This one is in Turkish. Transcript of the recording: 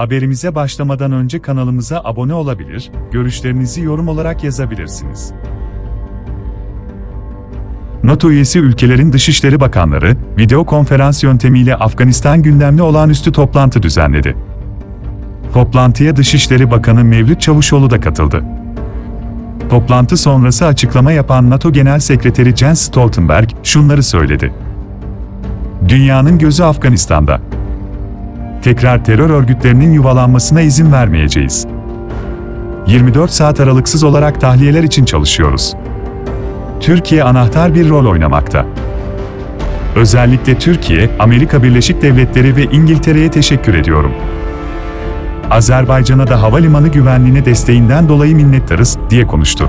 Haberimize başlamadan önce kanalımıza abone olabilir, görüşlerinizi yorum olarak yazabilirsiniz. NATO üyesi ülkelerin Dışişleri Bakanları, video konferans yöntemiyle Afganistan gündemli olağanüstü toplantı düzenledi. Toplantıya Dışişleri Bakanı Mevlüt Çavuşoğlu da katıldı. Toplantı sonrası açıklama yapan NATO Genel Sekreteri Jens Stoltenberg şunları söyledi. Dünyanın gözü Afganistan'da. Tekrar terör örgütlerinin yuvalanmasına izin vermeyeceğiz. 24 saat aralıksız olarak tahliyeler için çalışıyoruz. Türkiye anahtar bir rol oynamakta. Özellikle Türkiye, Amerika Birleşik Devletleri ve İngiltere'ye teşekkür ediyorum. Azerbaycan'a da havalimanı güvenliğine desteğinden dolayı minnettarız, diye konuştu.